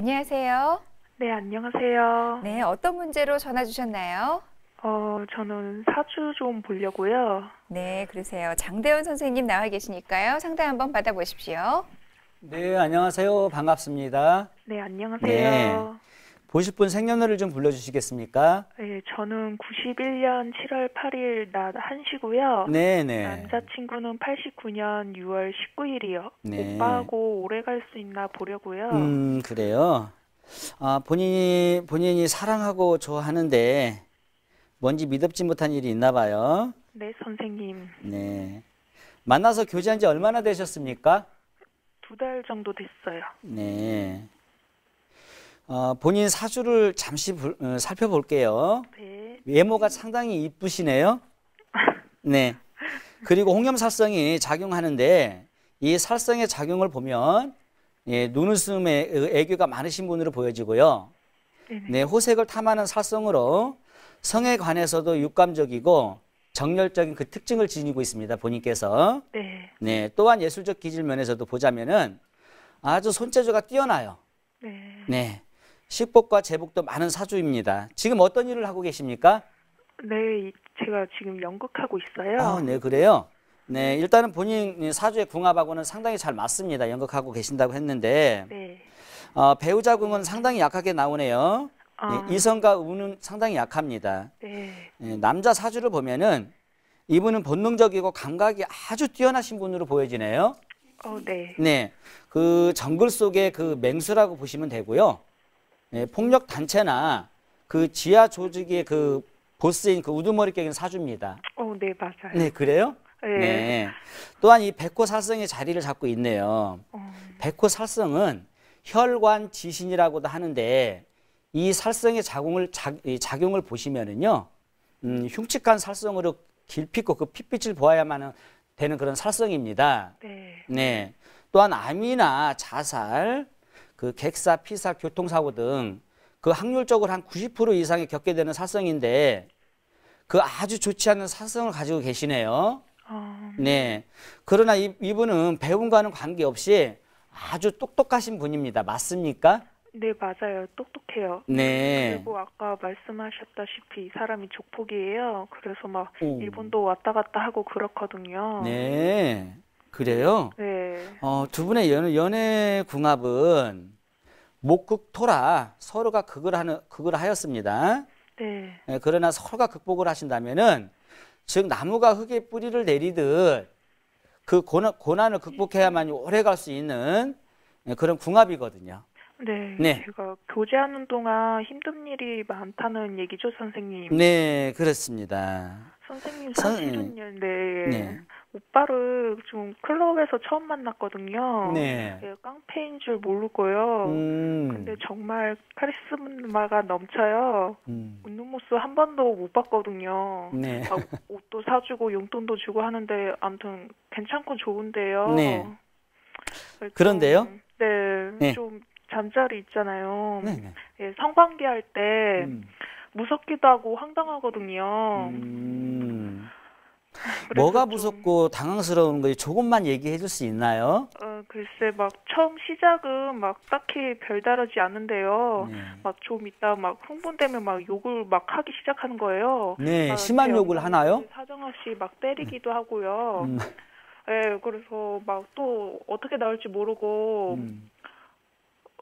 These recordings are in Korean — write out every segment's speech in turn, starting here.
안녕하세요. 네, 안녕하세요. 네, 어떤 문제로 전화 주셨나요? 어, 저는 사주 좀 보려고요. 네, 그러세요. 장대원 선생님 나와 계시니까요. 상담 한번 받아보십시오. 네, 안녕하세요. 반갑습니다. 네, 안녕하세요. 보실 분 생년월일 좀 불러주시겠습니까? 네, 저는 91년 7월 8일 낮 1시고요. 네, 네. 남자친구는 89년 6월 19일이요. 네. 오빠하고 오래 갈 수 있나 보려고요. 음, 그래요. 아, 본인이, 본인이 사랑하고 좋아하는데 뭔지 믿업지 못한 일이 있나 봐요. 네, 선생님. 네. 만나서 교제한 지 얼마나 되셨습니까? 두 달 정도 됐어요. 네. 어, 본인 사주를 잠시 불- 어, 살펴볼게요. 네. 외모가 상당히 이쁘시네요. 네. 그리고 홍염살성이 작용하는데 이 살성의 작용을 보면 예, 눈웃음에 애교가 많으신 분으로 보여지고요. 네네. 네, 호색을 탐하는 살성으로 성에 관해서도 육감적이고 정열적인 그 특징을 지니고 있습니다. 본인께서. 네. 네, 또한 예술적 기질 면에서도 보자면은 아주 손재주가 뛰어나요. 네. 네. 식복과 제복도 많은 사주입니다. 지금 어떤 일을 하고 계십니까? 네, 이- 제가 지금 연극하고 있어요. 아, 네, 그래요. 네, 일단은 본인 사주의 궁합하고는 상당히 잘 맞습니다. 연극하고 계신다고 했는데 네. 어, 배우자 궁은 상당히 약하게 나오네요. 아, 네, 이성과 운은 상당히 약합니다. 네. 네, 남자 사주를 보면은 이분은 본능적이고 감각이 아주 뛰어나신 분으로 보여지네요. 어, 네. 네, 그 정글 속의 그 맹수라고 보시면 되고요. 네, 폭력 단체나 그 지하 조직의 그 보스인 그 우두머리 격인 사주입니다. 어, 네, 맞아요. 네, 그래요? 네. 또한 이 백호 살성의 자리를 잡고 있네요. 어, 백호 살성은 혈관 지신이라고도 하는데 이 살성의 작용을 작, 이 작용을 보시면은요, 음, 흉측한 살성으로 길피고 그 핏빛을 보아야만 되는 그런 살성입니다. 네. 네. 또한 암이나 자살, 그 객사, 피살, 교통사고 등 그 확률적으로 한 90% 이상이 겪게 되는 살성인데 그 아주 좋지 않은 살성을 가지고 계시네요. 어, 네. 그러나 이, 이분은 배움과는 관계없이 아주 똑똑하신 분입니다. 맞습니까? 네, 맞아요. 똑똑해요. 네. 그리고 아까 말씀하셨다시피 이 사람이 족폭이에요. 그래서 막 오. 일본도 왔다 갔다 하고 그렇거든요. 네. 그래요? 네. 어, 두 분의 연, 연애 궁합은 목극토라 서로가 극을 하는 극을 하였습니다. 네. 예, 그러나 서로가 극복을 하신다면은 즉 나무가 흙에 뿌리를 내리듯 그 고난, 고난을 극복해야만 오래 갈 수 있는 예, 그런 궁합이거든요. 네. 네. 제가 교제하는 동안 힘든 일이 많다는 얘기죠, 선생님. 네, 그렇습니다. 선생님 선- 사실은요, 네. 네. 오빠를 좀 클럽에서 처음 만났거든요. 네. 네, 깡패인 줄 모르고요. 음, 근데 정말 카리스마가 넘쳐요. 음, 웃는 모습 한 번도 못 봤거든요. 네. 막 옷도 사주고 용돈도 주고 하는데 아무튼 괜찮고 좋은데요. 네. 좀, 그런데요? 네, 네. 좀 잠자리 있잖아요. 네, 네. 예, 성관계 할때 음, 무섭기도 하고 황당하거든요. 음. 뭐가 좀, 무섭고 당황스러운 거지 조금만 얘기해 줄 수 있나요? 어, 글쎄 막 처음 시작은 막 딱히 별다르지 않은데요. 네. 막좀 이따 막 흥분되면 막 욕을 막 하기 시작하는 거예요. 네, 막 심한 제 욕을 엄마한테 하나요? 사정없이 막 때리기도 하고요. 음, 예, 그래서 막 또 어떻게 나올지 모르고 음.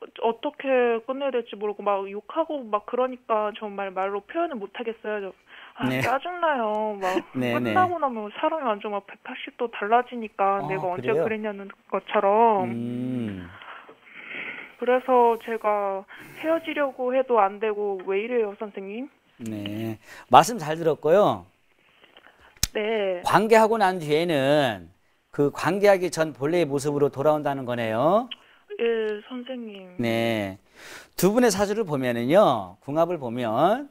어- 어떻게 끝내야 될지 모르고 막 욕하고 막 그러니까 정말 말로 표현을 못 하겠어요. 저, 아, 네. 짜증나요. 막 네, 네. 끝나고 나면 사람이 완전 막 180도 달라지니까 아, 내가 언제 그래요? 그랬냐는 것처럼. 음. 그래서 제가 헤어지려고 해도 안 되고 왜 이래요, 선생님? 네. 말씀 잘 들었고요. 네. 관계하고 난 뒤에는 그 관계하기 전 본래의 모습으로 돌아온다는 거네요. 예, 선생님. 네. 두 분의 사주를 보면은요, 궁합을 보면,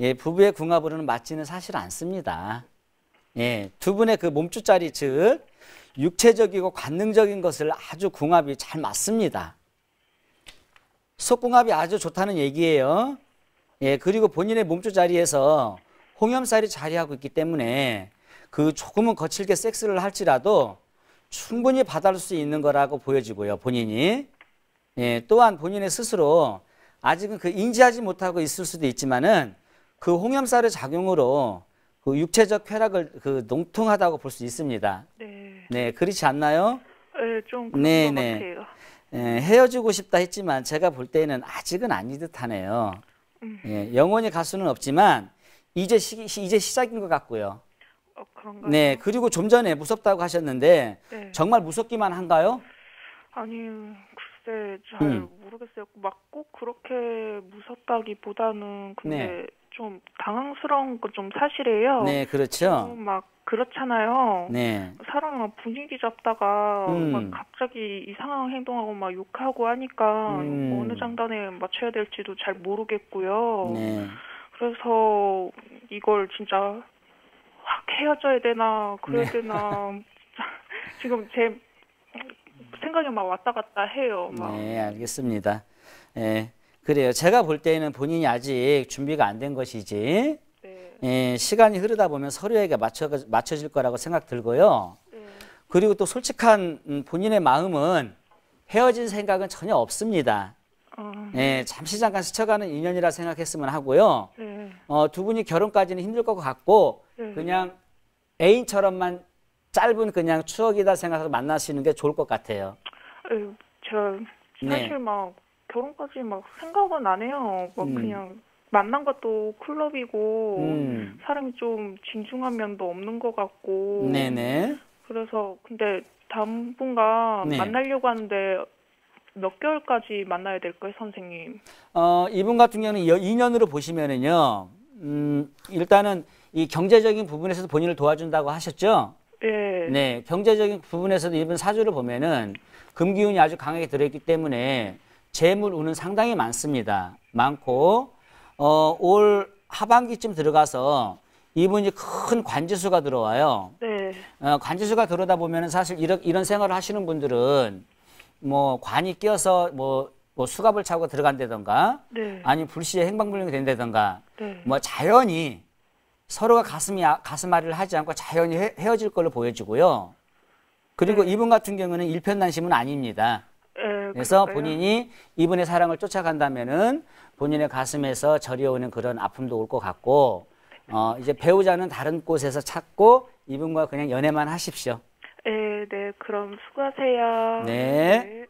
예, 부부의 궁합으로는 맞지는 사실 않습니다. 예, 두 분의 그 몸주짜리, 즉, 육체적이고 관능적인 것을 아주 궁합이 잘 맞습니다. 속궁합이 아주 좋다는 얘기예요. 예, 그리고 본인의 몸주 자리에서 홍염살이 자리하고 있기 때문에 그 조금은 거칠게 섹스를 할지라도 충분히 받아줄 수 있는 거라고 보여지고요, 본인이. 예, 또한 본인의 스스로 아직은 그 인지하지 못하고 있을 수도 있지만은 그 홍염살의 작용으로 그 육체적 쾌락을 그 농통하다고 볼 수 있습니다. 네. 네, 그렇지 않나요? 네, 좀 그런 네, 것 네. 같아요. 예, 헤어지고 싶다 했지만 제가 볼 때는 아직은 아니 듯하네요. 음. 예, 영원히 갈 수는 없지만 이제 시, 시- 이제 시작인 것 같고요. 어, 그런가요? 네, 그리고 좀 전에 무섭다고 하셨는데 네. 정말 무섭기만 한가요? 아니, 글쎄, 잘 음. 모르겠어요. 막 꼭 그렇게 무섭다기보다는 근데 네. 좀 당황스러운 건좀 사실이에요. 네, 그렇죠. 좀막 그렇잖아요. 네, 사람 막 분위기 잡다가 음. 막 갑자기 이상한 행동하고 막 욕하고 하니까 음. 어느 장단에 맞춰야 될지도 잘 모르겠고요. 네. 그래서 이걸 진짜 확 헤어져야 되나 그래야 네. 되나 지금 제 생각이 막 왔다 갔다 해요. 막. 네, 알겠습니다. 예, 그래요. 제가 볼 때는 본인이 아직 준비가 안 된 것이지, 네. 예, 시간이 흐르다 보면 서로에게 맞춰, 맞춰질 거라고 생각 들고요. 네. 그리고 또 솔직한 음, 본인의 마음은 헤어질 생각은 전혀 없습니다. 어, 예, 잠시 잠깐 스쳐가는 인연이라 생각했으면 하고요. 네. 어, 두 분이 결혼까지는 힘들 것 같고, 네. 그냥 애인처럼만 짧은 그냥 추억이다 생각해서 만나시는 게 좋을 것 같아요. 에휴, 네. 사실 막 결혼까지 막 생각은 안 해요. 막 음. 그냥 만난 것도 클럽이고 음. 사람이 좀 진중한 면도 없는 것 같고 네네. 그래서 근데 당분간 네. 만나려고 하는데 몇 개월까지 만나야 될까요, 선생님? 어, 이분 같은 경우는 2년으로 보시면은요, 음, 일단은 이 경제적인 부분에서도 본인을 도와준다고 하셨죠? 예. 네, 경제적인 부분에서도 이분 사주를 보면은 금기운이 아주 강하게 들어있기 때문에 재물 운은 상당히 많습니다. 많고, 어, 올 하반기쯤 들어가서 이분이 큰 관지수가 들어와요. 네. 어, 관지수가 들어오다 보면은 사실 이런, 이런 생활을 하시는 분들은 뭐 관이 끼어서 뭐, 뭐 수갑을 차고 들어간다던가 네. 아니면 불시에 행방불명이 된다던가 네. 뭐 자연히 서로가 가슴이 아- 가슴앓이를 하지 않고 자연히 헤, 헤어질 걸로 보여지고요. 그리고 이분 같은 경우는 일편단심은 아닙니다. 예, 그래서 그럴까요? 본인이 이분의 사랑을 쫓아간다면은 본인의 가슴에서 저려오는 그런 아픔도 올 것 같고 어 이제 배우자는 다른 곳에서 찾고 이분과 그냥 연애만 하십시오. 예, 네. 그럼 수고하세요. 네. 네.